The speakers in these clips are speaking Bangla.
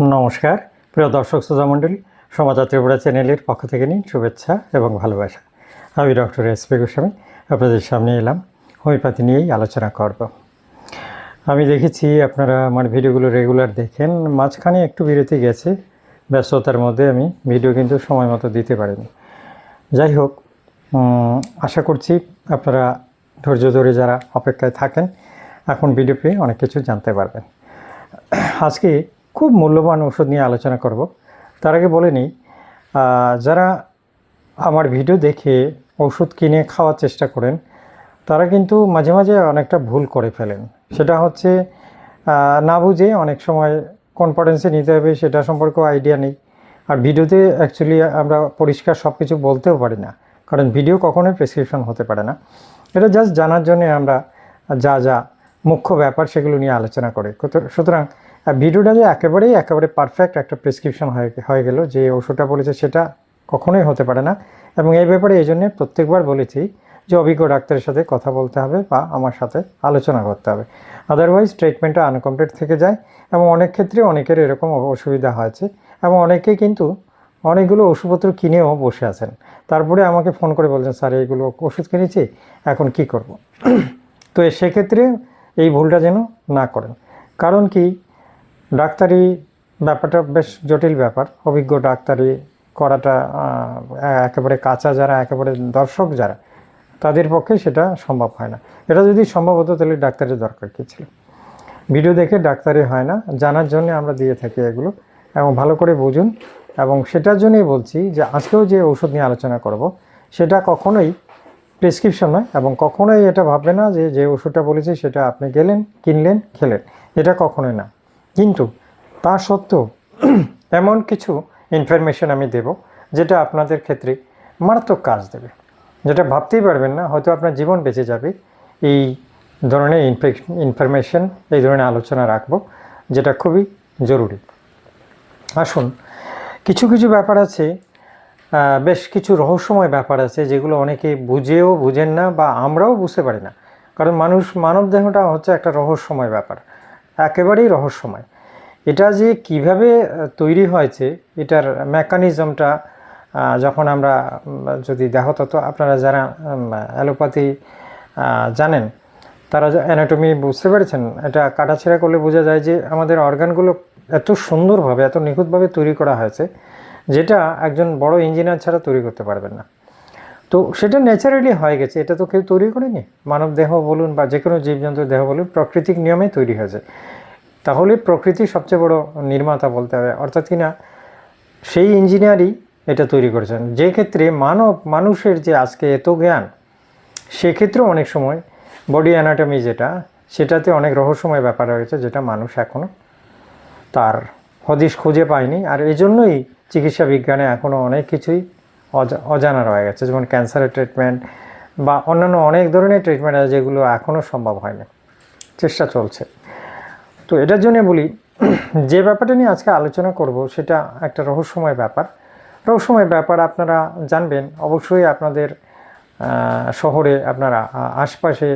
নমস্কার। প্রিয় দর্শক শ্রোতা মণ্ডলী সমাচার ত্রিপুরা চ্যানেলের পক্ষ থেকে নিন শুভেচ্ছা এবং ভালোবাসা। আমি ডক্টর এস পি গোস্বামী, আপনাদের সামনে এলাম। হোমিওপ্যাথি নিয়েই আলোচনা করব। আমি দেখেছি আপনারা আমার ভিডিওগুলো রেগুলার দেখেন, মাঝখানে একটু বিরতি গেছে, ব্যস্ততার মধ্যে আমি ভিডিও কিন্তু সময় মতো দিতে পারিনি। যাই হোক আশা করছি আপনারা ধৈর্য ধরে যারা অপেক্ষায় থাকেন, এখন ভিডিও পেয়ে অনেক কিছু জানতে পারবেন। আজকে খুব মূল্যবান ওষুধ নিয়ে আলোচনা করব। তার আগে বলে নিই যারা আমার ভিডিও দেখে ওষুধ কিনে খাওয়ার চেষ্টা করেন, তারা কিন্তু মাঝে মাঝে অনেকটা ভুল করে ফেলেন। সেটা হচ্ছে না বুঝে অনেক সময় কনফারেন্সে নিতে হবে, সেটা সম্পর্কেও আইডিয়া নেই। আর ভিডিওতে অ্যাকচুয়ালি আমরা পরিষ্কার সব কিছু বলতেও পারি না, কারণ ভিডিও কখনোই প্রেসক্রিপশন হতে পারে না। এটা জাস্ট জানার জন্য আমরা যা যা মুখ্য ব্যাপার সেগুলো নিয়ে আলোচনা করে। সুতরাং ভিডিওটা যে একেবারেই, একেবারে পারফেক্ট একটা প্রেসক্রিপশন হয়ে হয়ে গেল যে ওষুধটা বলেছে সেটা কখনোই হতে পারে না। এবং এই ব্যাপারে এই জন্যে প্রত্যেকবার বলেছি যে অভিজ্ঞ ডাক্তারের সাথে কথা বলতে হবে বা আমার সাথে আলোচনা করতে হবে। আদারওয়াইজ ট্রিটমেন্টটা আনকমপ্লিট থেকে যায় এবং অনেক ক্ষেত্রে অনেকের এরকম অসুবিধা হয়েছে এবং অনেকেই কিন্তু অনেকগুলো ওষুধপত্র কিনেও বসে আছেন। তারপরে আমাকে ফোন করে বলছেন, স্যার, এইগুলো ওষুধ কিনেছি, এখন কি করব? তো সেক্ষেত্রে এই ভুলটা যেন না করেন। কারণ কি? ডাক্তারি ব্যাপারটা বেশ জটিল ব্যাপার। অভিজ্ঞ ডাক্তারি করাটা একেবারে কাঁচা যারা, একেবারে দর্শক যারা, তাদের পক্ষে সেটা সম্ভব হয় না। এটা যদি সম্ভব হতো, তাহলে ডাক্তারের দরকার কী ছিল? ভিডিও দেখে ডাক্তারি হয় না, জানার জন্য আমরা দিয়ে থাকি এগুলো, এবং ভালো করে বুঝুন, এবং সেটার জন্যই বলছি যে আজকেও যে ওষুধ নিয়ে আলোচনা করব, সেটা কখনোই প্রেসক্রিপশন নয়, এবং কখনোই এটা ভাববে না যে যে ওষুধটা বলেছি সেটা আপনি গেলেন, কিনলেন, খেলেন। এটা কখনোই না। কিন্তু তা সত্ত্বেও এমন কিছু ইনফরমেশন আমি দেব যেটা আপনাদের ক্ষেত্রে মারাত্মক কাজ দেবে। যেটা ভাবতেই পারবেন না, হয়তো আপনার জীবন বেঁচে যাবে। এই ধরনের ইনফরমেশন এই ধরনের আলোচনা রাখব, যেটা খুবই জরুরি। আসুন, কিছু কিছু ব্যাপার আছে বেশ কিছু রহস্যময় ব্যাপার আছে, যেগুলো অনেকে বুঝেও বুঝেন না বা আমরাও বুঝতে পারি না। কারণ মানুষ মানব দেহটা হচ্ছে একটা রহস্যময় ব্যাপার। একেবারেই রহস্যময়। এটা যে কীভাবে তৈরি হয়েছে, এটার মেকানিজমটা যখন আমরা যদি দেহতত্ত্ব, আপনারা যারা অ্যালোপ্যাথি জানেন, তারা অ্যানাটমি বুঝতে পেরেছেন, এটা কাটাছেড়া করলে বোঝা যায় যে আমাদের অর্গানগুলো এত সুন্দরভাবে, এত নিখুঁতভাবে তৈরি করা হয়েছে, যেটা একজন বড় ইঞ্জিনিয়ার ছাড়া তৈরি করতে পারবেন না। তো সেটা ন্যাচারালি হয়ে গেছে, এটা তো কেউ তৈরি করেনি। মানব দেহ বলুন বা যে কোনো জীবজন্তুর দেহ বলুন, প্রাকৃতিক নিয়মে তৈরি হয়েছে। তাহলে প্রকৃতি সবচেয়ে বড় নির্মাতা বলতে হবে, অর্থাৎ কিনা, সেই ইঞ্জিনিয়ারই এটা তৈরি করেছেন। যে ক্ষেত্রে মানব, মানুষের যে আজকে এত জ্ঞান, সেক্ষেত্রেও অনেক সময় বডি অ্যানাটমি যেটা, সেটাতে অনেক রহস্যময় ব্যাপার রয়েছে যেটা মানুষ এখনও তার হদিশ খুঁজে পায়নি। আর এই জন্যই চিকিৎসা বিজ্ঞানে এখনও অনেক কিছুই অজানা রয়ে গেছে, যেমন ক্যান্সারের ট্রিটমেন্ট বা অন্যান্য অনেক ধরনের ট্রিটমেন্ট আছে যেগুলো এখনও সম্ভব হয়নি। চেষ্টা চলছে। তো এটার জন্য বলি, যে ব্যাপারটা নিয়ে আজকে আলোচনা করব সেটা একটা রহস্যময় ব্যাপার। রহস্যময় ব্যাপার আপনারা জানবেন, অবশ্যই আপনাদের শহরে আপনারা আশপাশে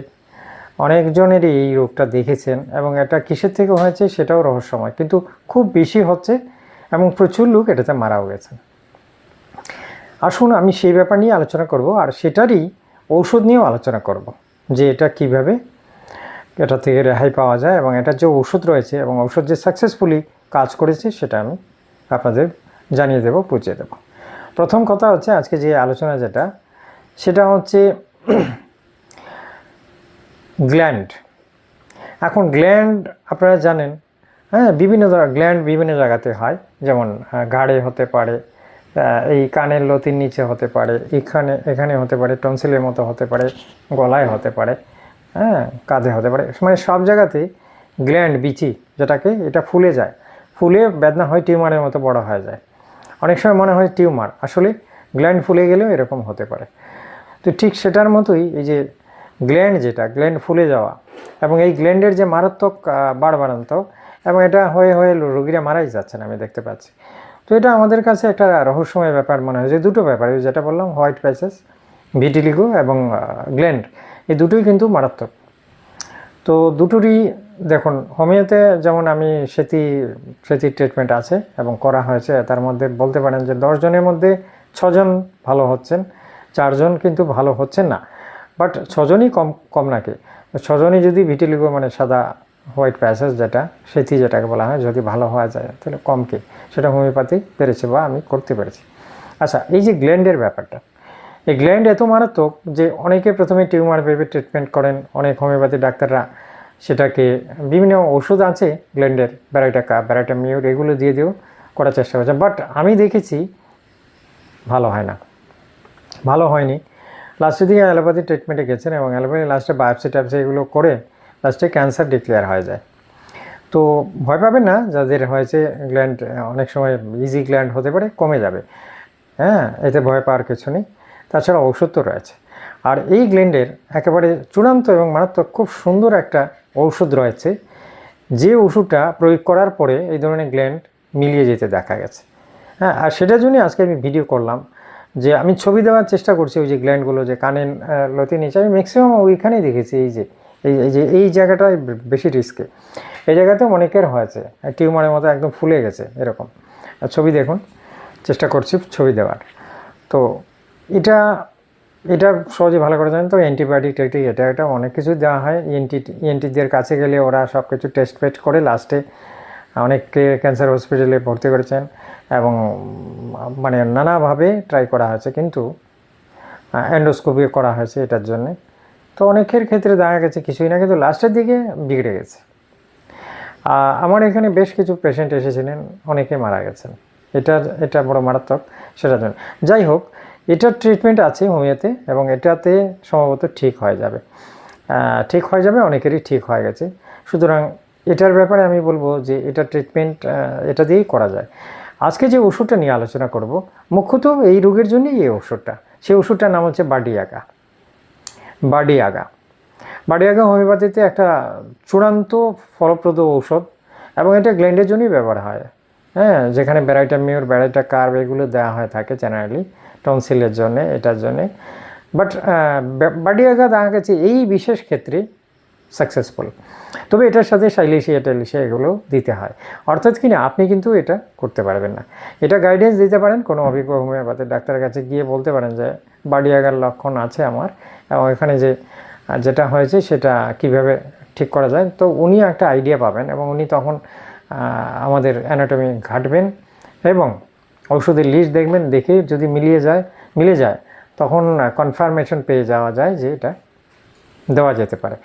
অনেকজনেরই এই রোগটা দেখেছেন এবং এটা কিসের থেকে হয়েছে সেটাও রহস্যময়। কিন্তু খুব বেশি হচ্ছে এবং প্রচুর লোক এটাতে মারাও গেছে আসুন আমি সেই ব্যাপার নিয়ে আলোচনা করব আর সেটারই ঔষধ নিয়েও আলোচনা করব যে এটা কীভাবে এটা থেকে রেহাই পাওয়া যায় এবং এটার যে ওষুধ রয়েছে এবং ওষুধ যে সাকসেসফুলি কাজ করেছে সেটা আমি আপনাদের জানিয়ে দেব বুঝিয়ে দেব। প্রথম কথা হচ্ছে আজকে যে আলোচনা যেটা সেটা হচ্ছে গ্ল্যান্ড। এখন গ্ল্যান্ড আপনারা জানেন হ্যাঁ বিভিন্ন ধরনের গ্ল্যান্ড বিভিন্ন জায়গাতে হয়। যেমন আহ, ঘাড়ে হতে পারে এই কানের লতির নিচে হতে পারে, এখানে এখানে হতে পারে, টনসিলের মতো হতে পারে, গলায় হতে পারে হ্যাঁ কাঁধে হতে পারে। মানে সব জায়গাতে গ্ল্যান্ড, বিচি যেটাকে, এটা ফুলে যায়। ফুলে বেদনা হয় টিউমারের মতো বড় হয়ে যায়। অনেক সময় মনে হয় টিউমার, আসলে গ্ল্যান্ড ফুলে গেলেও এরকম হতে পারে। তো ঠিক সেটার মতোই এই যে গ্ল্যান্ড যেটা, গ্ল্যান্ড ফুলে যাওয়া এবং এই গ্ল্যান্ডের যে মারাত্মক বাড়বাড়ন্ত এবং এটা হয়ে হয়ে রোগীরা মারাই যাচ্ছেন, আমি দেখতে পাচ্ছি। তো এটা আমাদের কাছে একটা রহস্যময় ব্যাপার মনে হয় যে দুটো ব্যাপার যেটা বললাম, হোয়াইট প্যাসেস, ভিটিলিগো এবং গ্ল্যান্ড এই দুটোই কিন্তু মারাত্মক। তো দুটোরই, দেখুন, হোমিওতে যেমন আমি সেতি, সেতির ট্রিটমেন্ট আছে এবং করা হয়েছে, তার মধ্যে বলতে পারেন যে দশজনের মধ্যে ছজন ভালো হচ্ছেন, চারজন কিন্তু ভালো হচ্ছেন না। বাট ছজনই কম কম নাকি? ছজনই যদি ভিটিলিগো মানে সাদা হোয়াইট প্যাসেজ যেটা সেতি যেটাকে বলা হয়, যদি ভালো হওয়া যায়, তাহলে কম কি সেটা হোমিওপ্যাথি পেরেছে বা আমি করতে পেরেছি। আচ্ছা এই যে গ্ল্যান্ডের ব্যাপারটা, এই গ্ল্যান্ড এত মারাত্মক যে অনেকে প্রথমে টিউমার ভেবে ট্রিটমেন্ট করেন, অনেক হোমিওপ্যাথি ডাক্তাররা সেটাকে বিভিন্ন ওষুধ আছে গ্ল্যান্ডের ব্যারাইটাকা ব্যারাইটা মিউর এগুলো দিয়ে দিয়েও করার চেষ্টা করছে। বাট আমি দেখেছি, ভালো হয় না। ভালো হয়নি। লাস্টের দিকে অ্যালোপ্যাথি ট্রিটমেন্টে গেছেন এবং অ্যালোপ্যাথি লাস্টে বায়োপসি ট্যাপসি এগুলো করে লাস্টে ক্যান্সার ডিক্লেয়ার হয়ে যায়। তো ভয় পাবেন না, যাদের হয়েছে গ্ল্যান্ড অনেক সময় ইজি গ্ল্যান্ড হতে পারে, কমে যাবে। হ্যাঁ এতে ভয় পাওয়ার কিছু নেই। তাছাড়া ঔষধ তো রয়েছে। আর এই গ্ল্যান্ডের একেবারে চূড়ান্ত এবং মারাত্মক খুব সুন্দর একটা ঔষধ রয়েছে, যে ওষুধটা প্রয়োগ করার পরে এই ধরনের গ্ল্যান্ড মিলিয়ে যেতে দেখা গেছে। হ্যাঁ আর সেটার জন্যই আজকে আমি ভিডিও করলাম যে আমি ছবি দেওয়ার চেষ্টা করছি ওই যে গ্ল্যান্ডগুলো যে কানের লতি নিচে আমি ম্যাক্সিমাম ওইখানেই দেখেছি, এই যে এই এই যে, এই জায়গাটায় বেশি রিস্কে এই জায়গাতেও অনেকের হয়েছে। টিউমারের মতো একদম ফুলে গেছে, এরকম। ছবি দেখুন, চেষ্টা করছি ছবি দেওয়ার। তো এটা এটা সহজে ভালো করে জানেন তো অ্যান্টিবায়োটিক টেকটিক এটা এটা অনেক কিছু দেওয়া হয়। E ইএনটি ইএনটিদের কাছে গেলে ওরা সব কিছু টেস্ট ফেস্ট করে লাস্টে অনেককে ক্যান্সার হসপিটালে ভর্তি করেছেন এবং মানে নানাভাবে ট্রাই করা হয়েছে, কিন্তু অ্যান্ডোস্কোপি করা হয়েছে এটার জন্যে। তো অনেকের ক্ষেত্রে দেখা গেছে কিছুই না কিন্তু লাস্টের দিকে বিগড়ে গেছে। আমার এখানে বেশ কিছু পেশেন্ট এসেছিলেন, অনেকে মারা গেছেন। এটা এটা বড় মারাত্মক সেটার জন্য যাই হোক, এটার ট্রিটমেন্ট আছে হোমিওতে এবং এটাতে সম্ভবত ঠিক হয়ে যাবে। ঠিক হয়ে যাবে, অনেকেরই ঠিক হয়ে গেছে। সুতরাং এটার ব্যাপারে আমি বলব যে এটা ট্রিটমেন্ট এটা দিয়েই করা যায়। আজকে যে ওষুধটা নিয়ে আলোচনা করব, মুখ্যত এই রোগের জন্যই এই ওষুধটা। সেই ওষুধটার নাম হচ্ছে বাডিয়াগা বাডিয়াগা। বাডিয়াগা হোমিওপ্যাথিতে একটা চূড়ান্ত ফলপ্রদ ঔষধ এবং এটা গ্ল্যান্ডের জন্যই ব্যবহার হয়। হ্যাঁ যেখানে ব্যারাইটা মিউর ব্যারাইটা কার্ভ এগুলো দেওয়া হয়ে থাকে জেনারেলি টনসিলের জন্যে, এটার জন্যে। বাট বাডিয়াগা দেখা গেছে এই বিশেষ ক্ষেত্রে সাকসেসফুল তবে এটার সাথে সাইলেশিয়া টাইলেশিয়া এগুলো দিতে হয়। অর্থাৎ কি না, আপনি কিন্তু এটা করতে পারবেন না। এটা গাইডেন্স দিতে পারেন, কোনো অভিজ্ঞ হোমিওপ্যাথি ডাক্তারের কাছে গিয়ে বলতে পারেন যে, বাডিয়াগার লক্ষণ আছে আমার, এবং এখানে যে, যেটা হয়েছে সেটা কীভাবে ঠিক করা যায়। তো উনি একটা আইডিয়া পাবেন এবং উনি তখন আমাদের অ্যানাটমি ঘাটবেন এবং ওষুধের লিস্ট দেখবেন, দেখে যদি মিলিয়ে যায়, মিলে যায়, তখন কনফার্মেশন পেয়ে যাওয়া যায় যে এটা দেওয়া যেতে পারে।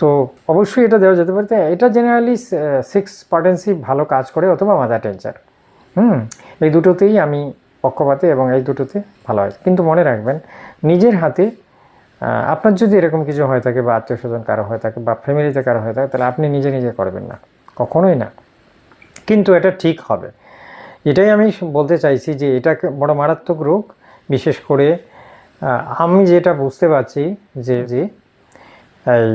তো অবশ্যই এটা দেওয়া যেতে পারে। এটা জেনারেলি সিক্স পার্টেন্সি ভালো কাজ করে অথবা মাদার টেনচার হুম, এই দুটোতেই আমি পক্ষপাতে এবং এই দুটোতে ভালো হয়। কিন্তু মনে রাখবেন, নিজের হাতে আপনার যদি এরকম কিছু হয়ে থাকে বা আত্মীয় স্বজন কারও হয়ে থাকে বা ফ্যামিলিতে কারও হয়ে থাকে, তাহলে আপনি নিজে নিজে করবেন না। কখনোই না। কিন্তু এটা ঠিক হবে। এটাই আমি বলতে চাইছি যে এটা বড় মারাত্মক রোগ। বিশেষ করে আমি যেটা বুঝতে পারছি যে যে, এই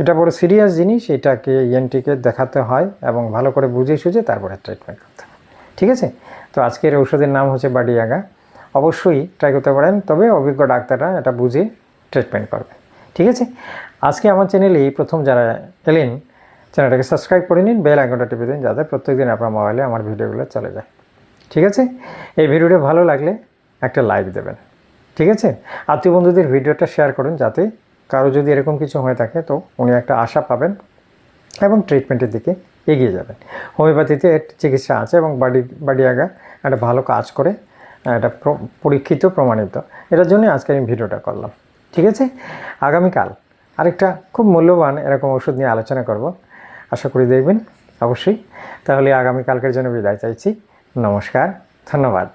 এটা বড় সিরিয়াস জিনিস, এটাকে ইএনটিকে দেখাতে হয় এবং ভালো করে বুঝে সুঝে তারপরে ট্রিটমেন্ট করতে হয়। ঠিক আছে? তো আজকের ঔষধের নাম হচ্ছে বাডিয়াগা। অবশ্যই ট্রাই করতে পারেন, তবে অভিজ্ঞ ডাক্তাররা এটা বুঝে ট্রিটমেন্ট করবে। ঠিক আছে? আজকে আমার চ্যানেলে প্রথম যারা এলেন চ্যানেলটাকে সাবস্ক্রাইব করে নিন বেল আইকনটা টিপে দিন, যাতে প্রত্যেকদিন আপনার মোবাইলে আমার ভিডিওগুলো চলে যায়। ঠিক আছে? এই ভিডিওটা ভালো লাগলে একটা লাইক দেবেন। ঠিক আছে? আত্মীয় বন্ধুদের ভিডিওটা শেয়ার করুন, যাতে কারও যদি এরকম কিছু হয়ে থাকে, তো উনি একটা আশা পাবেন এবং ট্রিটমেন্টের দিকে এগিয়ে যাবেন। হোমিওপ্যাথিতে চিকিৎসা আছে এবং বাডি, বাডিয়াগা একটা ভালো কাজ করে এটা প্র- পরীক্ষিত, প্রমাণিত। এটার জন্য আজকে আমি ভিডিওটা করলাম। ঠিক আছে? আগামীকাল আরেকটা খুব মূল্যবান এরকম ওষুধ নিয়ে আলোচনা করব। আশা করি দেখবেন, অবশ্যই। তাহলে আগামীকালকের জন্য বিদায় চাইছি। নমস্কার, ধন্যবাদ।